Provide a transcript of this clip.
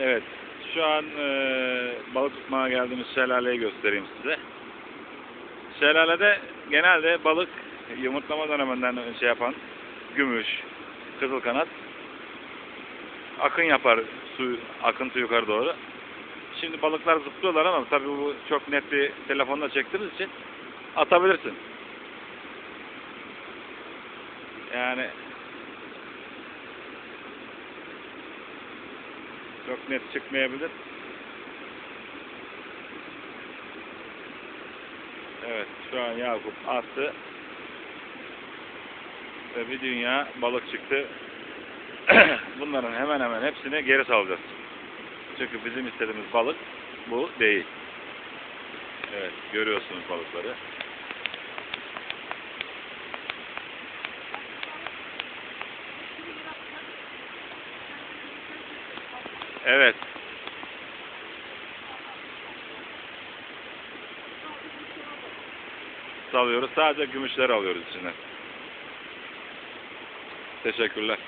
Evet. Şu an e, balık tutmaya geldiğimiz şelaleyi göstereyim size. Şelalede genelde balık yumurtlama döneminden şey yapan gümüş, kızıl kanat akın yapar su akıntı yukarı doğru. Şimdi balıklar zıplıyorlar ama tabii bu çok net bir telefonla çektiğiniz için atabilirsin. Yani çok net çıkmayabilir. Evet şu an Yakup attı. Ve bir dünya balık çıktı. Bunların hemen hemen hepsini geri salacağız. Çünkü bizim istediğimiz balık bu değil. Evet görüyorsunuz balıkları. Evet. Salıyoruz. Sadece gümüşleri alıyoruz içinden. Teşekkürler.